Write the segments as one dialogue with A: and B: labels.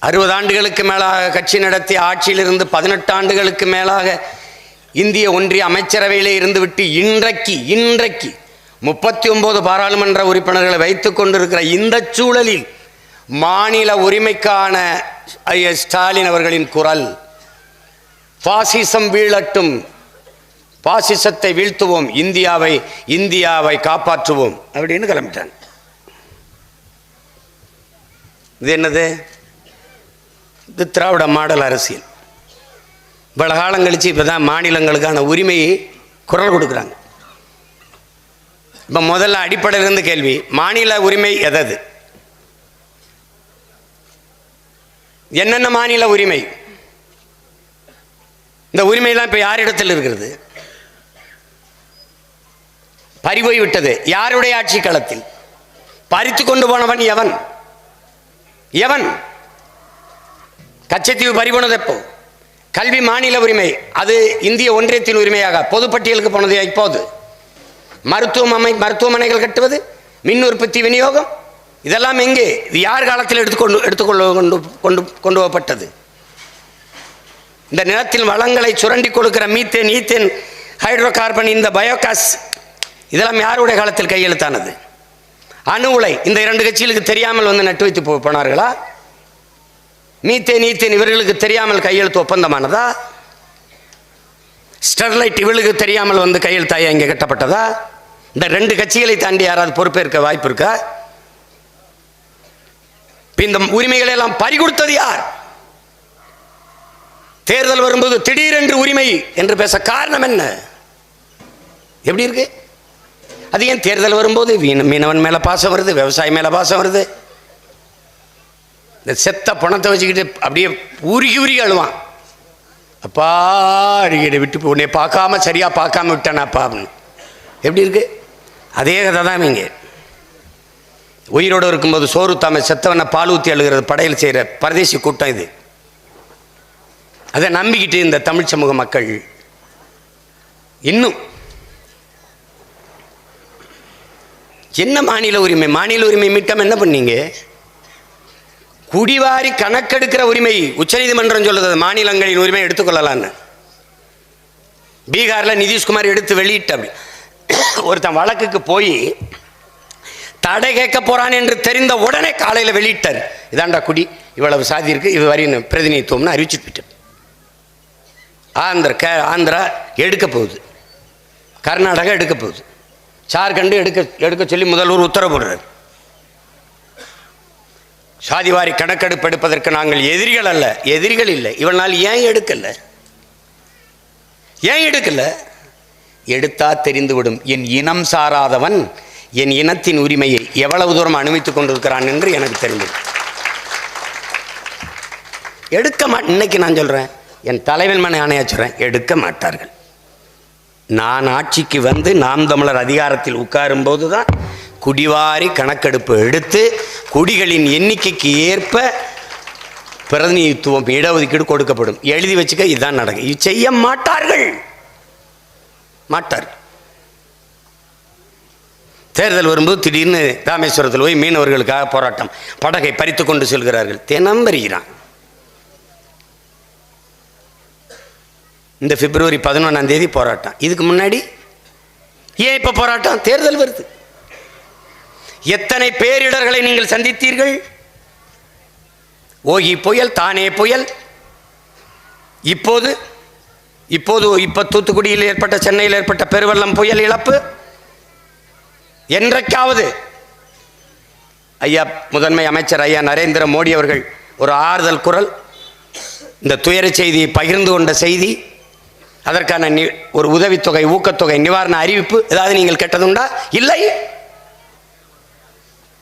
A: அறுபது ஆண்டுகளுக்கு மேலாக கட்சி நடத்தி ஆட்சியிலிருந்து பதினெட்டு ஆண்டுகளுக்கு மேலாக இந்திய ஒன்றிய அமைச்சரவையிலே இருந்துவிட்டு இன்றைக்கு இன்றைக்கு முப்பத்தி ஒன்பது பாராளுமன்ற உறுப்பினர்களை வைத்துக் கொண்டிருக்கிற இந்த சூழலில் மாநில உரிமைக்கான ஸ்டாலின் அவர்களின் குரல். பாசிசம் வீழட்டும். பாசிசத்தை வீழ்த்துவோம். இந்தியாவை இந்தியாவை காப்பாற்றுவோம். அப்படின்னு கிளம்பிட்டான் இது என்னது? இது திராவிட மாடல் அரசியல். பல காலம் கழிச்சு இப்போ தான் மாநிலங்களுக்கான உரிமையை குரல் கொடுக்குறாங்க. இப்போ முதல்ல அடிப்படையிலிருந்து கேள்வி மாநில உரிமை எதது? என்னென்ன மாநில உரிமை? இந்த உரிமையெல்லாம் இப்போ யாரிடத்தில் இருக்கிறது? பறிபோய் விட்டது. யாருடைய ஆட்சி களத்தில்? பறித்து கொண்டு போனவன் எவன்? எவன்? கச்சத்தீவு பறிபோனது எப்போ கல்வி மாநில உரிமை அது இந்திய ஒன்றியத்தின் உரிமையாக பொதுப்பட்டியலுக்கு போனது இப்போது. மருத்துவமனை மருத்துவமனைகள் கட்டுவது மின் உற்பத்தி விநியோகம் இதெல்லாம் எங்கே? இது யார் காலத்தில் எடுத்துக்கொண்டு எடுத்துக்கொள்ள கொண்டு கொண்டு கொண்டு போகப்பட்டது? இந்த நிலத்தில் வளங்களை சுரண்டி கொடுக்கிற மீத்தேன் ஈத்தேன் ஹைட்ரோ கார்பன் இந்த பயோகாஸ் இதெல்லாம் யாருடைய காலத்தில் கையெழுத்தானது? அணு உலை இந்த இரண்டு கட்சிகளுக்கு தெரியாமல் வந்து நட்டு வைத்து போனார்களா? மீத்தேன் ஈத்தேன் இவர்களுக்கு தெரியாமல் கையெழுத்து ஒப்பந்தமானதா? ஸ்டெர்லைட் இவளுக்கு தெரியாமல் வந்து கையெழுத்தாயா இங்கே கட்டப்பட்டதா? இந்த ரெண்டு கட்சிகளை தாண்டி யாராவது பொறுப்பேற்க வாய்ப்பு இருக்கா? இந்த உரிமைகளை எல்லாம் பறிகொடுத்தது யார்? தேர்தல் வரும்போது திடீரென்று உரிமை என்று பேச காரணம் என்ன? எப்படி இருக்கு? அது ஏன் தேர்தல் வரும்போது மீனவன் மேல பாசம் வருது விவசாயி மேல பாசம் வருது? இந்த செத்த பணத்தை வச்சுக்கிட்டு அப்படியே உருகி உருகி அழுவான். அப்பா அருகிட்ட விட்டு உன்னை பார்க்காம சரியாக பார்க்காம விட்டானாப்பா அப்படின்னு. எப்படி இருக்கு? அதே கதை தான் இங்கே. உயிரோடு இருக்கும்போது சோறு தாம செத்தவனை பால் ஊற்றி அழுகிறது படையல் செய்கிற பரதேசி கூட்டம் இது. அதை நம்பிக்கிட்டு இந்த தமிழ் சமூக மக்கள் இன்னும் என்ன மாநில உரிமை? மாநில உரிமை மீட்டம் என்ன பண்ணீங்க? குடிவாரி கணக்கெடுக்கிற உரிமை உச்சநீதிமன்றம் சொல்லுது. மாநிலங்களின் உரிமை எடுத்துக்கொள்ளலான்னு பீகாரில் நிதிஷ்குமார் எடுத்து வெளியிட்ட அப்படி ஒருத்தன் வழக்குக்கு போய் தடை கேட்க போறான் என்று தெரிந்த உடனே காலையில் வெளியிட்டார். இதாண்டா குடி இவ்வளவு சாதி இருக்கு இது வரையும் பிரதிநிதித்துவம்னு அறிவிச்சுட்டு போயிட்டார் ஆந்திர கே ஆந்திரா எடுக்க போகுது. கர்நாடகா எடுக்க போகுது. ஜார்க்கண்டு எடுக்க எடுக்க சொல்லி முதல்வர் உத்தரவு போடுறாரு. சாதிவாரி கணக்கெடுப்பு எடுப்பதற்கு நாங்கள் எதிரிகள் அல்ல. எதிரிகள் இல்லை. இவள் நாள் ஏன் எடுக்கல? ஏன் எடுக்கல? எடுத்தா தெரிந்துவிடும். என் இனம் சாராதவன் என் இனத்தின் உரிமையை எவ்வளவு தூரம் அனுமதித்துக் கொண்டிருக்கிறான் என்று எனக்கு தெரிந்தது. எடுக்க மா இன்னைக்கு நான் சொல்றேன். என் தலைவன் மனை ஆணையா எடுக்க மாட்டார்கள். நான் ஆட்சிக்கு வந்து நாம் தமிழர் அதிகாரத்தில் உட்காரும் போதுதான் குடிவாரி கணக்கெடுப்பு எடுத்து குடிகளின் எண்ணிக்கைக்கு ஏற்ப பிரதிநிதித்துவம் இடஒதுக்கீடு கொடுக்கப்படும். எழுதி வச்சுக்க இதுதான் நடக்கும். இது செய்ய மாட்டார்கள். மாட்டார். தேர்தல் வரும்போது திடீர்னு ராமேஸ்வரத்தில் போய் மீனவர்களுக்காக போராட்டம். படகை பறித்து கொண்டு செல்கிறார்கள். தினம் வருகிறான் இந்த பிப்ரவரி பதினொன்றாம் தேதி போராட்டம். இதுக்கு முன்னாடி ஏன் இப்போ போராட்டம்? தேர்தல் வருது. எத்தனை பேரிடர்களை நீங்கள் சந்தித்தீர்கள்? ஓகி புயல் தானே புயல். இப்போது இப்போது இப்போ தூத்துக்குடியில் ஏற்பட்ட சென்னையில் ஏற்பட்ட பெருவெள்ளம் புயல் இழப்பு. என்றைக்காவது ஐயா முதன்மை அமைச்சர் ஐயா நரேந்திர மோடி அவர்கள் ஒரு ஆறுதல் குரல் இந்த துயர செய்தியை பகிர்ந்து கொண்ட செய்தி அதற்கான ஒரு உதவித்தொகை ஊக்கத்தொகை நிவாரண அறிவிப்பு ஏதாவது நீங்கள் கேட்டதுண்டா? இல்லை.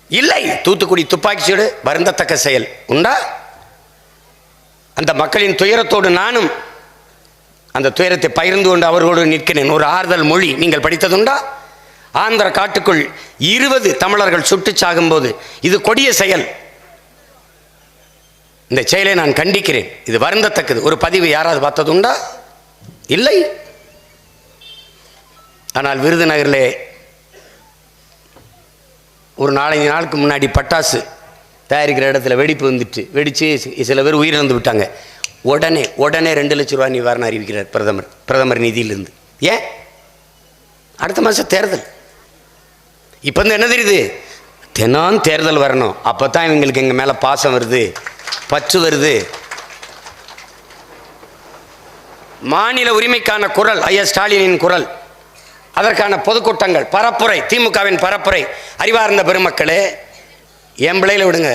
A: இல்லை. தூத்துக்குடி துப்பாக்கி சூடு வருந்தத்தக்க செயல். உண்டா? அந்த மக்களின் துயரத்தோடு நானும் அந்த துயரத்தை பகிர்ந்து கொண்டு அவர்களோடு நிற்கிறேன். ஒரு ஆறுதல் மொழி. நீங்கள் படித்ததுண்டா? ஆந்திர காட்டுக்குள் இருபது தமிழர்கள் சுட்டுச் சாகும்போது இது கொடிய செயல். இந்த செயலை நான் கண்டிக்கிறேன். இது வருந்தத்தக்கது. ஒரு பதிவு யாராவது பார்த்ததுண்டா? இல்லை. ஆனால் விருதுநகரிலே ஒரு நாலஞ்சு நாளுக்கு முன்னாடி பட்டாசு தயாரிக்கிற இடத்துல வெடிப்பு வந்துட்டு வெடித்து சில பேர் உயிரிழந்து விட்டாங்க. உடனே உடனே ரெண்டு லட்ச ரூபா நிவாரணம் அறிவிக்கிறார் பிரதமர் பிரதமர் நிதியிலிருந்து. ஏன்? அடுத்த மாதம் தேர்தல். இப்போ வந்து என்ன தெரியுது? தினம் தேர்தல் வரணும். அப்போ தான் இவங்களுக்கு எங்கள் மேலே பாசம் வருது பற்று வருது. மாநில உரிமைக்கான குரல் ஐயா ஸ்டாலினின் குரல். அதற்கான பொதுக்கூட்டங்கள் பரப்புரை திமுகவின் பரப்புரை. அறிவார்ந்த பெருமக்களே என் பிள்ளையில விடுங்க.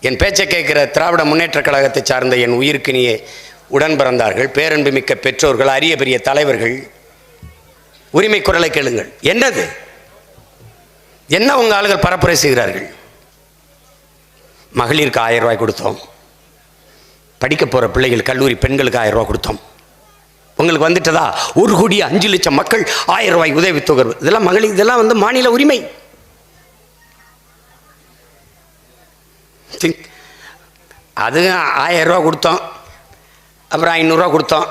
A: என் பேச்சை கேட்கிற திராவிட முன்னேற்ற கழகத்தை சார்ந்த என் உயிருக்கினியே உடன் பிறந்தார்கள் பேரன்பு மிக்க பெற்றோர்கள் அரிய பெரிய தலைவர்கள். உரிமை குரலை கேளுங்கள். என்னது? என்ன உங்கள் ஆளுகள் பரப்புரை செய்கிறார்கள்? மகளிருக்கு ஆயிரம் ரூபாய் கொடுத்தோம். படிக்க போகிற பிள்ளைகள் கல்லூரி பெண்களுக்கு ஆயிரம் ரூபாய் கொடுத்தோம். உங்களுக்கு வந்துட்டதா? ஒரு கோடி அஞ்சு லட்சம் மக்கள் ஆயிரம் ரூபாய் உதவித்தொகை இதெல்லாம் மகளிர் இதெல்லாம் வந்து மாநில உரிமை. அது ஆயிரம் ரூபா கொடுத்தோம். அப்புறம் ஐநூறுரூவா கொடுத்தோம்.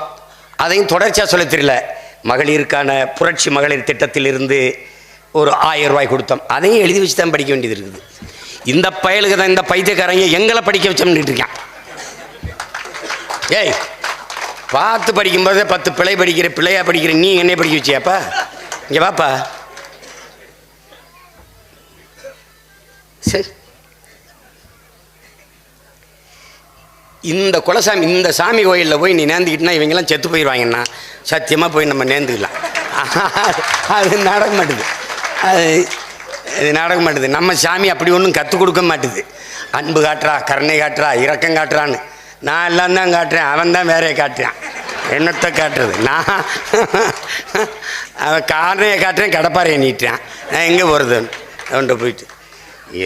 A: அதையும் தொடர்ச்சியாக சொல்ல தெரியல. மகளிருக்கான புரட்சி மகளிர் திட்டத்திலிருந்து ஒரு ஆயிரம் ரூபாய் கொடுத்தோம். அதையும் எழுதி வச்சு தான் படிக்க வேண்டியது இருக்குது. இந்த பயலுக்கு தான் இந்த பைத்தியக்காரங்க எங்களை படிக்க வச்சோம்னு இருக்கான். ஏய் பார்த்து படிக்கும்போதே பத்து பிழை படிக்கிற பிள்ளையா படிக்கிற நீ என்ன படிக்க வச்சியாப்பா? இங்கே வாப்பா. சரி. இந்த குலசாமி இந்த சாமி கோயிலில் போய் நீ நேர்ந்துக்கிட்டுனா இவங்கெல்லாம் செத்து போயிடுவாங்கண்ணா சத்தியமாக போய் நம்ம நேர்ந்துக்கலாம். அது நடக்க மாட்டுது அது இது நடக்க மாட்டுது நம்ம சாமி அப்படி ஒன்றும் கற்றுக் கொடுக்க மாட்டுது. அன்பு காட்டுறா கருணை காட்டுறா இரக்கம் காட்டுறான்னு. நான் எல்லாம் தான் காட்டுறேன். அவன் தான் வேறையை காட்டுறான். என்னத்தை காட்டுறது? நான் அவன் காரையை காட்டுறேன் கடப்பாறையை நீட்டுறான். நான் எங்கே போகிறது அவன்கிட்ட போயிட்டு.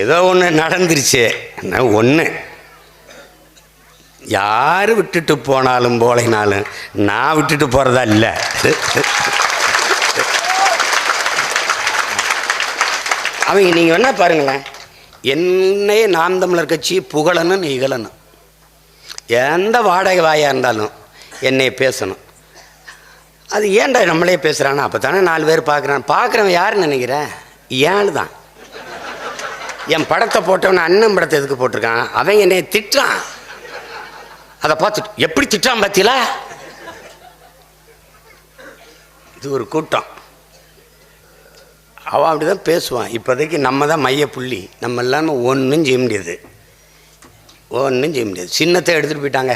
A: ஏதோ ஒன்று நடந்துருச்சு. ஒன்று யார் விட்டுட்டு போனாலும் போலைனாலும் நான் விட்டுட்டு போகிறதா இல்லை. அவங்க நீங்கள் வேணால் பாருங்களேன். என்னையே நாம் தமிழர் கட்சி புகழணும் இகழணும் எந்த வாடகை வாயாக இருந்தாலும் என்னை பேசணும். அது ஏன்டா நம்மளே பேசுகிறானா அப்போ தானே நாலு பேர் பார்க்குறான். பார்க்குறவன் யாருன்னு நினைக்கிறேன் ஏழு தான் என் படத்தை போட்டவன் அண்ணன் படத்தை எதுக்கு போட்டிருக்கான்? அவன் என்னை திட்டுறான். அதை பார்த்துட்டு எப்படி திட்டான் பார்த்தீங்களா இது ஒரு கூட்டம். அவன் அப்படி தான் பேசுவான். இப்போதைக்கு நம்ம தான் மைய புள்ளி நம்ம இல்லாமல் ஒன்றும் செய்ய முடியாது. ஒன்றும் செய்ய முடியாது. சின்னத்தை எடுத்துகிட்டு போயிட்டாங்க.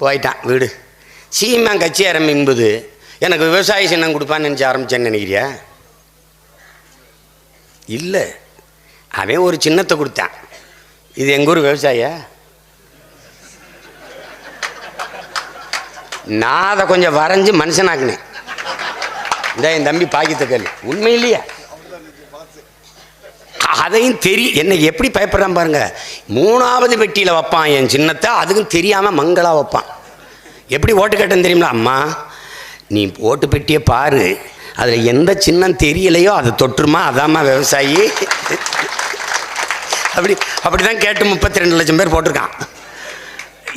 A: போயிட்டான் வீடு. சீமான் கட்சி ஆரம்பிக்கும்போது எனக்கு விவசாய சின்னம் கொடுப்பான்னு நினச்சி ஆரம்பித்தேன்னு நினைக்கிறியா? இல்லை. அவன் ஒரு சின்னத்தை கொடுத்தான். இது எங்கள் ஊர் விவசாய? நான் அதை கொஞ்சம் வரைஞ்சி மனுஷனாக்குனேன். இந்த என் தம்பி பாக்கித்த கல் உண்மை இல்லையா? அதையும் தெரி என்னை எப்படி பயப்படுறான் பாருங்க. மூணாவது பெட்டியில் வைப்பான் என் சின்னத்தை அதுக்கும் தெரியாமல் மங்களாக வைப்பான். எப்படி ஓட்டு கேட்டேன்னு தெரியுங்களா அம்மா நீ ஓட்டு பெட்டியை பாரு. அதில் எந்த சின்னம் தெரியலையோ அதை தொற்றுமா? அதாம்மா விவசாயி. அப்படி அப்படி தான் கேட்டு முப்பத்தி ரெண்டு லட்சம் பேர் போட்டிருக்கான்.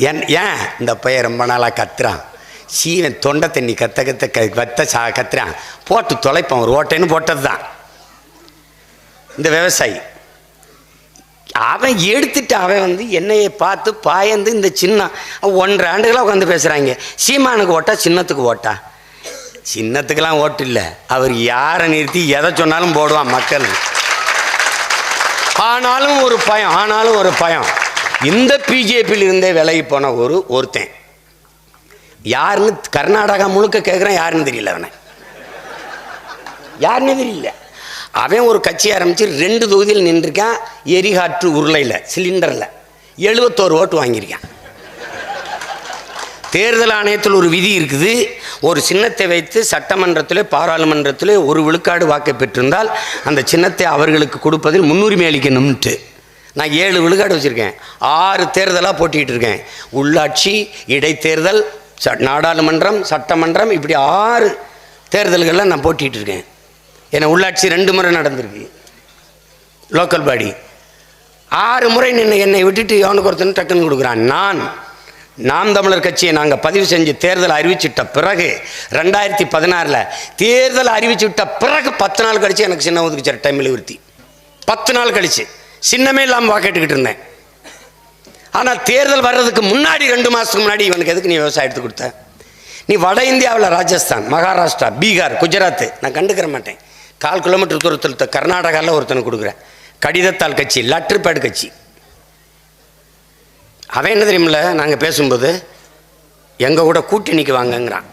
A: ஏன் ஏன்? இந்த பையன் ரொம்ப நாளாக கத்துறான். சீவன் தொண்டை தண்ணி கத்த கத்த க கத்த சா கத்துறான். போட்டு தொலைப்பான். ஒரு ஓட்டைன்னு போட்டது தான் இந்த விவசாயி. அவன் எடுத்துட்டு அவன் வந்து என்னையை பார்த்து பாயந்து இந்த சின்ன ஒன்றரை ஆண்டுகளாக உட்காந்து பேசுகிறாங்க சீமானுக்கு ஓட்டா சின்னத்துக்கு ஓட்டா. சின்னத்துக்கெல்லாம் ஓட்டு இல்லை. அவர் யாரை நிறுத்தி எதை சொன்னாலும் போடுவான் மக்கள். ஆனாலும் ஒரு பயம் ஆனாலும் ஒரு பயம். இந்த பிஜேபியில் இருந்தே விலகி போன ஒரு ஒருத்தன். யாருன்னு கர்நாடகா முழுக்க கேட்குறேன் யாருன்னு தெரியல அவனை. யாருன்னு தெரியல. அவன் ஒரு கட்சி ஆரம்பித்து ரெண்டு தொகுதியில் நின்றுருக்கான் எரிகாற்று உருளையில் சிலிண்டரில். எழுபத்தோரு ஓட்டு வாங்கியிருக்கான். தேர்தல் ஆணையத்தில் ஒரு விதி இருக்குது. ஒரு சின்னத்தை வைத்து சட்டமன்றத்தில் பாராளுமன்றத்தில் ஒரு விழுக்காடு வாக்கை பெற்றிருந்தால் அந்த சின்னத்தை அவர்களுக்கு கொடுப்பதில் முன்னுரிமை அளிக்கணும்ட்டு நான் ஏழு விழுக்காடு வச்சுருக்கேன். ஆறு தேர்தலாக போட்டிகிட்டு இருக்கேன். உள்ளாட்சி இடைத்தேர்தல் ச நாடாளுமன்றம் சட்டமன்றம் இப்படி ஆறு தேர்தல்களில் நான் போட்டிகிட்டு இருக்கேன். ஏன்னா உள்ளாட்சி ரெண்டு முறை நடந்திருக்கு. லோக்கல் பாடி ஆறு முறை நின்று என்னை விட்டுட்டு எவனுக்கு ஒருத்தன் டக்குன்னு கொடுக்குறான். நான் நாம் தமிழர் கட்சியை நாங்கள் பதிவு செஞ்சு தேர்தல் அறிவிச்சிட்ட பிறகு ரெண்டாயிரத்தி பதினாறில் தேர்தல் அறிவிச்சுட்ட பிறகு பத்து நாள் கழித்து எனக்கு சின்ன ஒதுக்குச்சார் டைம் நிறுத்தி பத்து நாள் கழிச்சு. சின்னமே இல்லாமல் வாக்கெட்டுக்கிட்டு இருந்தேன். ஆனால் தேர்தல் வர்றதுக்கு முன்னாடி ரெண்டு மாதத்துக்கு முன்னாடி இவனுக்கு எதுக்கு நீ விவசாயத்துக்கு கொடுத்த? நீ வட இந்தியாவில் ராஜஸ்தான் மகாராஷ்டிரா பீகார் குஜராத் நான் கண்டுக்கிற மாட்டேன். கால் கிலோமீட்டர் தூரத்தில் கர்நாடகாவில் ஒருத்தனுக்கு கொடுக்குறேன். கடிதத்தால் கட்சி லெட்டர் பேட் கட்சி. அவன் என்ன தெரியுமில்ல? நாங்கள் பேசும்போது எங்கள் கூட கூட்டணிக்கு வாங்கங்கிறான்